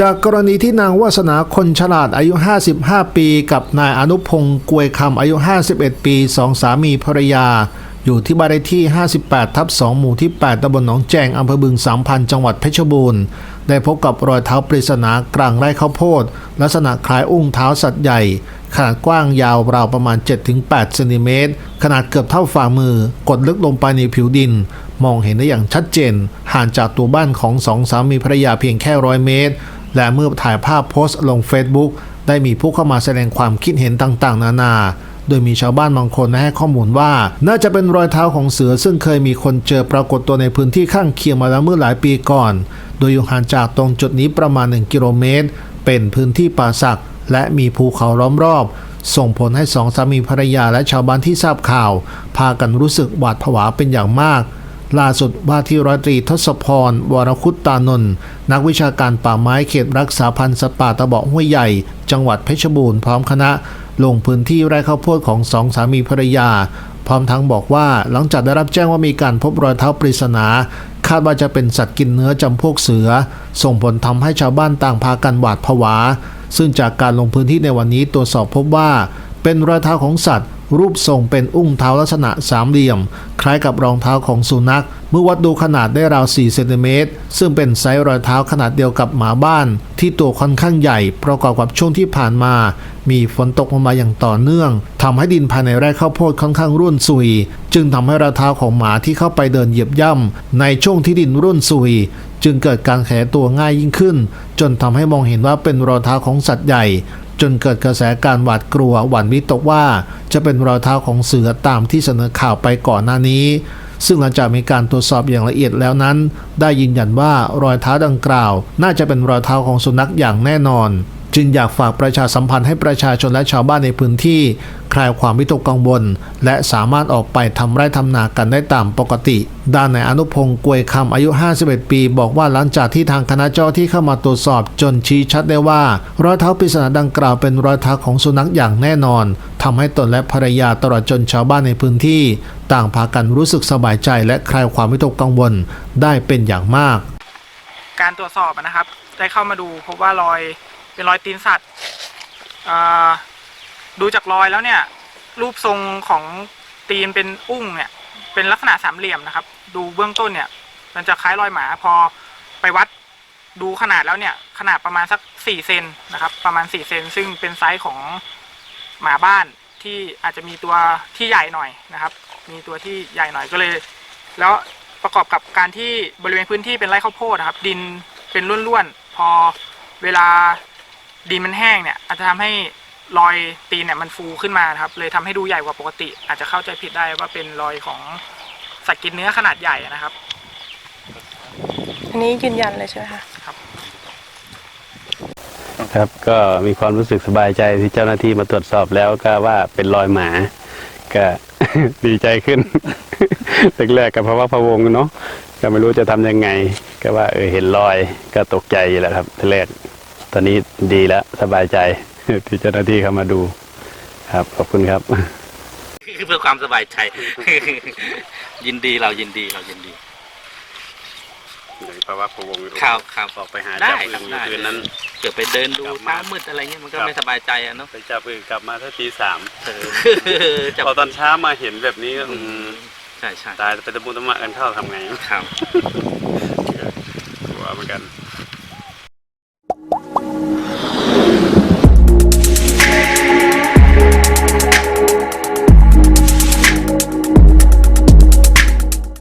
จากกรณีที่นางวาสนาคนฉลาดอายุ 55 ปี กับนายอนุพงศ์กวยคำอายุ 51 ปีสองสามีภรรยา อยู่ที่บ้านเลขที่ 58 ทับ 2 หมู่ที่ 8ตำบลหนองแจงอำเภอบึงสามพันจังหวัดเพชรบูรณ์ ได้พบกับรอยเท้าปริศนากลางไร่ข้าวโพด ลักษณะคล้ายอุ้งเท้าสัตว์ใหญ่ ขนาดกว้างยาวราวประมาณ 7-8เซนติเมตรขนาดเกือบเท่าฝ่ามือ กดลึกลงไปในผิวดินมองเห็นได้อย่างชัดเจน ห่างจากตัวบ้านของสองสามีภรรยาเพียงแค่ร้อยเมตร และเมื่อถ่ายภาพโพสต์ลง Facebook ได้มีผู้เข้ามาแสดงความคิดเห็นต่างๆ นานา โดยมีชาวบ้านบางคนให้ข้อมูลว่า น่าจะเป็นรอยเท้าของเสือซึ่งเคยมีคนเจอปรากฏตัวในพื้นที่ข้างเคียงมาแล้วเมื่อหลายปีก่อน โดยอยู่ห่างจากตรงจุดนี้ประมาณ 1 กิโลเมตร เป็นพื้นที่ป่าสักและมีภูเขาล้อมรอบ ส่งผลให้สองสามีภรรยาและชาวบ้านที่ทราบข่าว พากันรู้สึกหวาดผวาเป็นอย่างมาก ล่าสุดว่าที่ร้อยตรีทศพร วรคุตตานนท์นักวิชาการป่าไม้เขตรักษาพันธุ์สัตว์ป่าตะเบาะห้วยใหญ่ จังหวัดเพชรบูรณ์พร้อมคณะ ลงพื้นที่ไร่ข้าวโพดของสองสามีภรรยา พร้อมทั้งบอกว่าหลังจากได้รับแจ้งว่ามีการพบรอยเท้าปริศนาคาดว่าจะเป็นสัตว์กินเนื้อจำพวกเสือ ส่งผลทำให้ชาวบ้านต่างพากันหวาดผวา ซึ่งจากการลงพื้นที่ในวันนี้ตรวจสอบพบว่า เป็นรอยเท้าของสัตว์ รูปทรงเป็นอุ้งเท้าลักษณะสามเหลี่ยม คล้ายกับรองเท้าของสุนัข เมื่อวัดดูขนาดได้ราว4เซนติเมตรซึ่งเป็นไซส์รอยเท้าขนาดเดียวกับหมาบ้าน ที่ตัวค่อนข้างใหญ่ประกอบกับช่วงที่ผ่านมา มีฝนตกลงมาอย่างต่อเนื่องทำให้ดินภายในไร่ข้าวโพดค่อนข้างร่วนซุย จึงทำให้รอยเท้าของหมาที่เข้าไปเดินเหยียบย่ำในช่วงที่ดินร่วนซุยจึงเกิดการแขตัวง่ายยิ่งขึ้น จนทำให้มองเห็นว่าเป็นรอยเท้าของสัตว์ใหญ่ จนเกิดกระแสการหวาดกลัวหวั่นวิตกว่าจะเป็นรอยเท้าของเสือตามที่เสนอข่าวไปก่อนหน้านี้ ซึ่งหลังจากมีการตรวจสอบอย่างละเอียดแล้วนั้น ได้ยืนยันว่ารอยเท้าดังกล่าว น่าจะเป็นรอยเท้าของสุนัขอย่างแน่นอน จึงอยากฝากประชาสัมพันธ์ให้ประชาชนและชาวบ้านในพื้นที่ คลายความวิตกกังวล และสามารถออกไปทำไร่ทำนากันได้ตามปกติ ด้านนายอนุพงศ์กวยคำอายุ 51 ปี บอกว่าหลังจากที่ทางคณะเจ้าที่เข้ามาตรวจสอบจนชี้ชัดได้ว่ารอยเท้าปริศนาดังกล่าวเป็นรอยเท้าของสุนัขอย่างแน่นอนทำให้ตนและภรรยาตลอดจนชาวบ้านในพื้นที่ ต่างพากันรู้สึกสบายใจและคลายความวิตกกังวลได้เป็นอย่างมาก การตรวจสอบนะครับ ได้เข้ามาดูพบว่ารอย เป็นรอยตีนสัตว์ดูจากรอยแล้วเนี่ย รูปทรงของตีนเป็นอุ้งเนี่ย เป็นลักษณะสามเหลี่ยมนะครับ ดูเบื้องต้นเนี่ย มันจะคล้ายรอยหมาพอไปวัดดูขนาดแล้วเนี่ย ขนาดประมาณสักสี่เซนนะครับ ประมาณสี่เซนซึ่งเป็นไซส์ของหมาบ้านที่อาจจะมีตัวที่ใหญ่หน่อยนะครับ มีตัวที่ใหญ่หน่อยก็เลย แล้วประกอบกับการที่บริเวณพื้นที่เป็นไร่ข้าวโพดนะครับ ดินเป็นร่วนๆพอเวลา ดินมันแห้งเนี่ยอาจจะทำให้รอยตีนเนี่ยมันฟูขึ้นมานะครับเลยทำให้ดูใหญ่กว่าปกติ อาจจะเข้าใจผิดได้ว่าเป็นรอยของสัตว์กินเนื้อขนาดใหญ่นะครับ อันนี้ยืนยันเลยใช่ไหมคะครับก็มีความรู้สึกสบายใจที่เจ้าหน้าที่มาตรวจสอบแล้วก็ว่าเป็นรอยหมาก็ดีใจขึ้นแรกๆก็เพราะว่าพะวงเนาะก็ไม่รู้จะทำยังไง ก็ว่าเออเห็นรอยก็ตกใจอยู่แหล้วครับทีแรก ตอนนี้ดีแล้วสบายใจที่เจ้าหน้าที่เข้ามาดู ครับขอบคุณครับคือเพื่อความสบายใจ ยินดีเรายินดีเรายินดีเพราะว่าพะวงครับครับออกไปหาได้จับครับอึ่งได้คืนนั้นเกิดไปเดินดูกลับมาเช้ามืดอะไรเงี้ยมันก็ครับไม่สบายใจอะเนาะไปจับอึ่งกลับมาถ้าตีสามเออจับพอตอนเช้ามาเห็นแบบนี้อืมใช่ใช่ตายไปตะมุตะมะกันเข้าทำไงครับกลัวเหมือนกัน